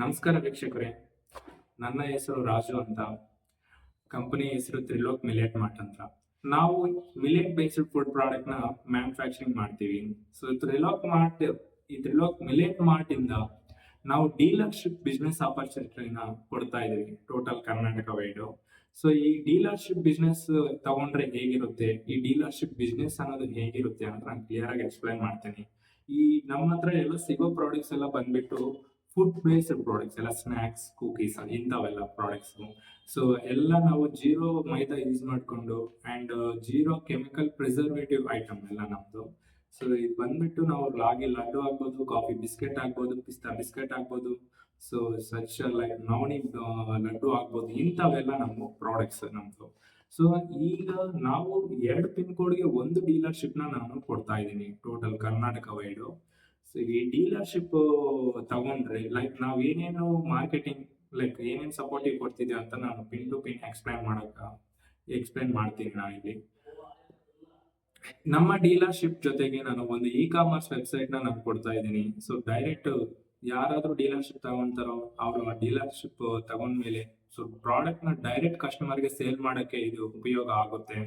ನಮಸ್ಕಾರ ವೀಕ್ಷಕರೇ. ನನ್ನ ಹೆಸರು ರಾಜು ಅಂತ. ಕಂಪನಿ ಹೆಸರು ತ್ರಿಲೋಕ್ ಮಿಲೆಟ್ ಮಾರ್ಟ್ ಅಂತ. ನಾವು ಮಿಲೆಟ್ ಬೇಸ್ಡ್ ಫುಡ್ ಪ್ರಾಡಕ್ಟ್ನ ಮ್ಯಾನುಫ್ಯಾಕ್ಚರಿಂಗ್ ಮಾಡ್ತೀವಿ. ಸೊ ತ್ರಿಲೋಕ್ ಮಾರ್ಟ್, ಈ ತ್ರಿಲೋಕ್ ಮಿಲೆಟ್ ಮಾರ್ಟ್ ಇಂದ ನಾವು ಡೀಲರ್ಶಿಪ್ ಬಿಸ್ನೆಸ್ ಆಪರ್ಚುನಿಟಿನ ಕೊಡ್ತಾ ಇದೀವಿ ಟೋಟಲ್ ಕರ್ನಾಟಕ ವೈಡ್ ಸೊ ಈ ಡೀಲರ್ಶಿಪ್ ಬಿಸ್ನೆಸ್ ತಗೊಂಡ್ರೆ ಹೇಗಿರುತ್ತೆ? ಈ ಡೀಲರ್ಶಿಪ್ ಬಿಸ್ನೆಸ್ ಅನ್ನೋದು ಹೇಗಿರುತ್ತೆ ಅಂತ ನಾನು ಕ್ಲಿಯರ್ ಆಗಿ ಎಕ್ಸ್ಪ್ಲೈನ್ ಮಾಡ್ತೀನಿ. ಈ ನಮ್ಮ ಹತ್ರ ಎಲ್ಲ ಸಿಗೋ ಪ್ರಾಡಕ್ಟ್ಸ್ ಎಲ್ಲ ಬಂದ್ಬಿಟ್ಟು ಫುಡ್ ಬೇಸ್ಡ್ ಪ್ರಾಡಕ್ಟ್ಸ್ ಎಲ್ಲ ಸ್ನ್ಯಾಕ್ಸ್ ಕುಕೀಸ್ ಇಂಥವೆಲ್ಲ ಪ್ರಾಡಕ್ಟ್ಸ್ ಸೊ ಎಲ್ಲ ನಾವು ಜೀರೋ ಮೈದಾ ಯೂಸ್ ಮಾಡಿಕೊಂಡು and zero chemical preservative item ಎಲ್ಲ ನಮ್ಮದು ಸೊ ಇದು ಬಂದ್ಬಿಟ್ಟು ನಾವು ರಾಗಿ ಲಡ್ಡು ಆಗ್ಬೋದು ಕಾಫಿ ಬಿಸ್ಕೆಟ್ ಆಗ್ಬೋದು ಪಿಸ್ತಾ ಬಿಸ್ಕೆಟ್ ಆಗ್ಬೋದು. ಸೊ ಸಚ್ ಲೈಕ್ ನವಣಿ ಲಡ್ಡು ಆಗ್ಬೋದು, ಇಂಥವೆಲ್ಲ ನಮ್ಮ ಪ್ರಾಡಕ್ಟ್ಸ್ ನಮ್ಮದು ಸೊ ಈಗ ನಾವು ಎರಡು ಪಿನ್ ಕೋಡ್ಗೆ ಒಂದು ಡೀಲರ್ಶಿಪ್ನ ನಾನು ಕೊಡ್ತಾ ಇದ್ದೀನಿ ಟೋಟಲ್ ಕರ್ನಾಟಕ ವೈಡು ಈ ಡೀಲರ್ಶಿಪ್ ತಗೊಂಡ್ರೆ ಲೈಕ್ ನಾವು ಏನೇನು ಮಾರ್ಕೆಟಿಂಗ್ ಲೈಕ್ ಏನೇನು ಸಪೋರ್ಟಿವ್ ಕೊಡ್ತಿದ್ದೀವಿ ಅಂತ ನಾನು ಪಿನ್ ಟು ಪಿನ್ ಎಕ್ಸ್ಪ್ಲೈನ್ ಮಾಡಕ ಎಕ್ಸ್ಪ್ಲೈನ್ ಮಾಡ್ತೀನಿ ನಾನು ಇಲ್ಲಿ. ನಮ್ಮ ಡೀಲರ್ಶಿಪ್ ಜೊತೆಗೆ ನಾನು ಒಂದು ಇ ಕಾಮರ್ಸ್ ವೆಬ್ಸೈಟ್ನ ನಾನು ಕೊಡ್ತಾ ಇದ್ದೀನಿ. ಸೊ ಡೈರೆಕ್ಟ್ ಯಾರಾದ್ರೂ ಡೀಲರ್ಶಿಪ್ ತಗೊಂತಾರೋ ಅವರು ಆ ಡೀಲರ್ಶಿಪ್ ತಗೊಂಡ್ಮೇಲೆ ಸೊ ಪ್ರಾಡಕ್ಟ್ನ ಡೈರೆಕ್ಟ್ ಕಸ್ಟಮರ್ಗೆ ಸೇಲ್ ಮಾಡಕ್ಕೆ ಇದು ಉಪಯೋಗ ಆಗುತ್ತೆ.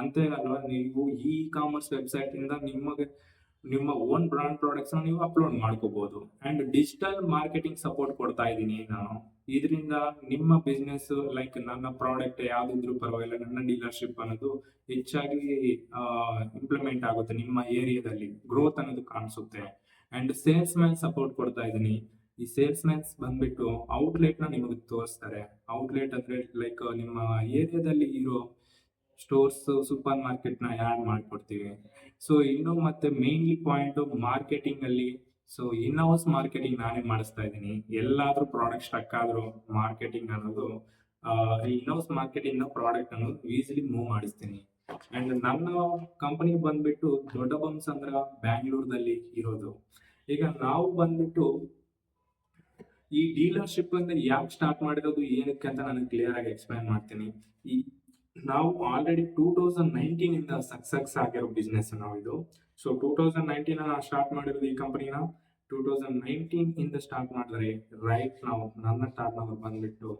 ಅಂತೇನಲ್ವಾ ನೀವು ಈ ಕಾಮರ್ಸ್ ವೆಬ್ಸೈಟ್ ಇಂದ ನಿಮಗೆ ನಿಮ್ಮ ಓನ್ ಬ್ರಾಂಡ್ ಪ್ರಾಡಕ್ಟ್ಸ್ ನೀವು ಅಪ್ಲೋಡ್ ಮಾಡ್ಕೋಬಹುದು ಅಂಡ್ ಡಿಜಿಟಲ್ ಮಾರ್ಕೆಟಿಂಗ್ ಸಪೋರ್ಟ್ ಕೊಡ್ತಾ ಇದ್ದೀನಿ ನಾನು. ಇದರಿಂದ ನಿಮ್ಮ ಬಿಸ್ನೆಸ್ ಲೈಕ್ ನನ್ನ ಪ್ರಾಡಕ್ಟ್ ಯಾವ್ದಿದ್ರು ಪರವಾಗಿಲ್ಲ, ನನ್ನ ಡೀಲರ್ಶಿಪ್ ಅನ್ನೋದು ಹೆಚ್ಚಾಗಿ ಇಂಪ್ಲಿಮೆಂಟ್ ಆಗುತ್ತೆ ನಿಮ್ಮ ಏರಿಯಾದಲ್ಲಿ ಗ್ರೋತ್ ಅನ್ನೋದು ಕಾಣಿಸುತ್ತೆ. ಅಂಡ್ ಸೇಲ್ಸ್ ಮ್ಯಾನ್ ಸಪೋರ್ಟ್ ಕೊಡ್ತಾ ಇದ್ದೀನಿ. ಈ ಸೇಲ್ಸ್ ಮ್ಯಾನ್ಸ್ ಬಂದ್ಬಿಟ್ಟು ಔಟ್ಲೆಟ್ನ ನಿಮಗೆ ತೋರಿಸ್ತಾರೆ. ಔಟ್ಲೆಟ್ ಅಂದ್ರೆ ಲೈಕ್ ನಿಮ್ಮ ಏರಿಯಾದಲ್ಲಿ ಇರೋ ಸ್ಟೋರ್ಸ್ ಸೂಪರ್ ಮಾರ್ಕೆಟ್ನ ಆಡ್ ಮಾಡ್ಕೊಡ್ತೀವಿ. ಸೊ ಇನ್ನು ಮತ್ತೆ ಮೇನ್ಲಿ ಪಾಯಿಂಟ್ ಮಾರ್ಕೆಟಿಂಗ್ ಅಲ್ಲಿ ಸೊ ಇನ್ ಹೌಸ್ ಮಾರ್ಕೆಟಿಂಗ್ ನಾನೇ ಮಾಡಿಸ್ತಾ ಇದ್ದೀನಿ. ಎಲ್ಲಾದ್ರೂ ಪ್ರಾಡಕ್ಟ್ ಸ್ಟಕ್ ಆದ್ರೂ ಮಾರ್ಕೆಟಿಂಗ್ ಅನ್ನೋದು ಇನ್ ಹೌಸ್ ಮಾರ್ಕೆಟಿಂಗ್ನ ಪ್ರಾಡಕ್ಟ್ ಅನ್ನೋದು ಈಸಿಲಿ ಮೂವ್ ಮಾಡಿಸ್ತೀನಿ. ಅಂಡ್ ನನ್ನ ಕಂಪನಿ ಬಂದ್ಬಿಟ್ಟು ದೊಡ್ಡ ಬಂಸ್ ಅಂದ್ರ ಬ್ಯಾಂಗ್ಳೂರ್ದಲ್ಲಿ ಇರೋದು. ಈಗ ನಾವು ಬಂದ್ಬಿಟ್ಟು ಈ ಡೀಲರ್ಶಿಪ್ ಅಂದ್ರೆ ಯಾಕೆ ಸ್ಟಾರ್ಟ್ ಮಾಡಿರೋದು, ಏನಕ್ಕೆ ಅಂತ ನಾನು ಕ್ಲಿಯರ್ ಆಗಿ ಎಕ್ಸ್ಪ್ಲೈನ್ ಮಾಡ್ತೀನಿ. ಈ ನಾವು ಆಲ್ರೆಡಿ ಟೂ ತೌಸಂಡ್ ನೈನ್ಟೀನ್ ಇಂದ ಸಕ್ಸಸ್ ಆಗಿರೋ ಬಿಸ್ನೆಸ್ ನಾವು ಇದು. ಸೊ ಟೂ ತೌಸಂಡ್ ನೈನ್ಟೀನ್ ನಾವು ಸ್ಟಾರ್ಟ್ ಮಾಡಿರೋದು ಈ ಕಂಪನಿನ ಟೂ ತೌಸಂಡ್ ನೈನ್ಟೀನ್ ಇಂದ ಸ್ಟಾರ್ಟ್ ಮಾಡಿದ್ರೆ ರೈಟ್ ನಾವು ನನ್ನ ಟರ್ನ್ ನಂಬರ್ ಬಂದ್ಬಿಟ್ಟು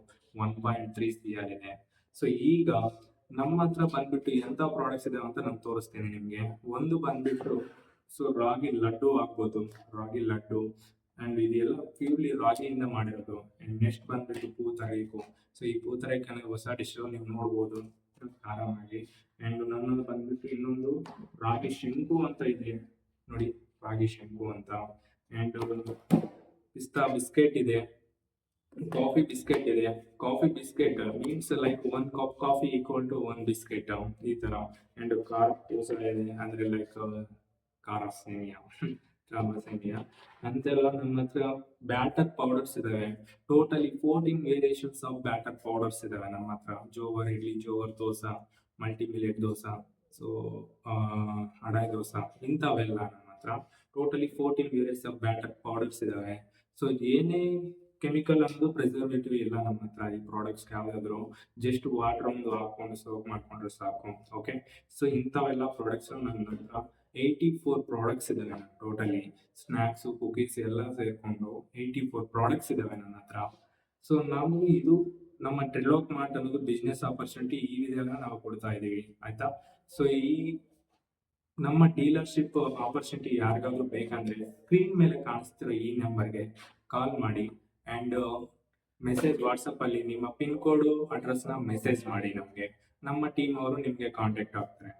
one point three C R ಇದೆ. ಸೊ ಈಗ ನಮ್ಮ ಹತ್ರ ಬಂದ್ಬಿಟ್ಟು ಎಂತ ಪ್ರಾಡಕ್ಟ್ಸ್ ಇದೆ ಅಂತ ನಾನು ತೋರಿಸ್ತೀನಿ ನಿಮ್ಗೆ. ಒಂದು ಬಂದ್ಬಿಟ್ಟು ಸೊ ರಾಗಿ ಲಡ್ಡು ಆಗ್ಬೋದು ರಾಗಿ ಲಡ್ಡು ಅಂಡ್ ಇದೆಲ್ಲ ಪ್ಯೂರ್ಲಿ ರಾಗಿಯಿಂದ ಮಾಡಿರೋದು. ಅಂಡ್ ನೆಕ್ಸ್ಟ್ ಬಂದ್ಬಿಟ್ಟು ಪೂತರೇಕು. ಸೊ ಈ ಪೂತರೇಕ್ ಹೊಸ ಡಿಶ್ ನೀವು ನೋಡ್ಬೋದು. ಆರಾಮಾಗಿ ಅಂಡ್ ನನ್ನದು ಬಂದ್ಬಿಟ್ಟು ಇನ್ನೊಂದು ರಾಗಿ ಶಂಕು ಅಂತ ಇದೆ. ನೋಡಿ, ರಾಗಿ ಶಂಕು ಅಂತ. ಅಂಡ್ ಪಿಸ್ತಾ ಬಿಸ್ಕೆಟ್ ಇದೆ. ಕಾಫಿ ಬಿಸ್ಕೆಟ್ ಇದೆ. Coffee biscuit means like one cup coffee equal to one biscuit ಈ ತರ. ಅಂಡ್ ಕಾರ್ ಕೋಸಳೆ ಇದೆ. ಅಂದ್ರೆ ಲೈಕ್ ಖಾರ ಸೇಮಿಯಾ. ಖಾರ ಸೇಮಿಯಾ ಅಂತೆಲ್ಲ ನಮ್ಮ ಹತ್ರ ಬ್ಯಾಟರ್ ಪೌಡರ್ಸ್ ಇದಾವೆ. Totally fourteen variations of batter powders ಇದಾವೆ ನಮ್ಮ ಹತ್ರ. Jowar idli, jowar dosa multi millet dosa so adai dosa, ಇಂಥವೆಲ್ಲ ನಮ್ಮ ಹತ್ರ. Totally fourteen various of batter powders ಇದಾವೆ. ಸೊ ಏನೇ ಕೆಮಿಕಲ್ ಅನ್ನೋದು ಪ್ರಿಸರ್ವೇಟಿವ್ ಇಲ್ಲ ನಮ್ಮ ಹತ್ರ ಈ ಪ್ರಾಡಕ್ಟ್ಸ್ ಯಾವ್ದಾದ್ರು ಜಸ್ಟ್ ವಾಟರ್ ಒಂದು ಹಾಕೊಂಡು ಸರ್ವ್ ಮಾಡ್ಕೊಂಡ್ರೆ ಸಾಕು. ಓಕೆ ಸೊ ಇಂಥವೆಲ್ಲ ಪ್ರಾಡಕ್ಟ್ಸ್ ನನ್ನ ಹತ್ರ ಏಯ್ಟಿ ಫೋರ್ ಪ್ರಾಡಕ್ಟ್ಸ್ ಇದಾವೆ ಟೋಟಲಿ ಸ್ನ್ಯಾಕ್ಸ್ ಕುಕೀಸ್ ಎಲ್ಲ ಸೇರಿಕೊಂಡು ಏಯ್ಟಿ ಫೋರ್ ಪ್ರಾಡಕ್ಟ್ಸ್ ಇದಾವೆ ನನ್ನ ಹತ್ರ. ಸೊ ನಾವು ಇದು ನಮ್ಮ ಟ್ರಿಲೋಕ್ ಮಾರ್ಟ್ ಅನ್ನೋದು ಬಿಸ್ನೆಸ್ ಆಪರ್ಚುನಿಟಿ ಈ ವಿಧಾನ ನಾವು ಕೊಡ್ತಾ ಇದ್ದೀವಿ. ಆಯ್ತಾ? ಸೊ ಈ ನಮ್ಮ ಡೀಲರ್ಶಿಪ್ ಆಪರ್ಚುನಿಟಿ ಯಾರಿಗಾದ್ರೂ ಬೇಕಂದ್ರೆ ಸ್ಕ್ರೀನ್ ಮೇಲೆ ಕಾಣಿಸ್ತಿರೋ ಈ ನಂಬರ್ಗೆ ಕಾಲ್ ಮಾಡಿ ಅಂಡ್ ಮೆಸೇಜ್ ವಾಟ್ಸಪ್ ಅಲ್ಲಿ ನಿಮ್ಮ ಪಿನ್ ಕೋಡ್ ಅಡ್ರೆಸ್ನ ಮೆಸೇಜ್ ಮಾಡಿ ನಮಗೆ. ನಮ್ಮ ಟೀಮ್ ಅವರು ನಿಮಗೆ ಕಾಂಟ್ಯಾಕ್ಟ್ ಆಗ್ತಾರೆ.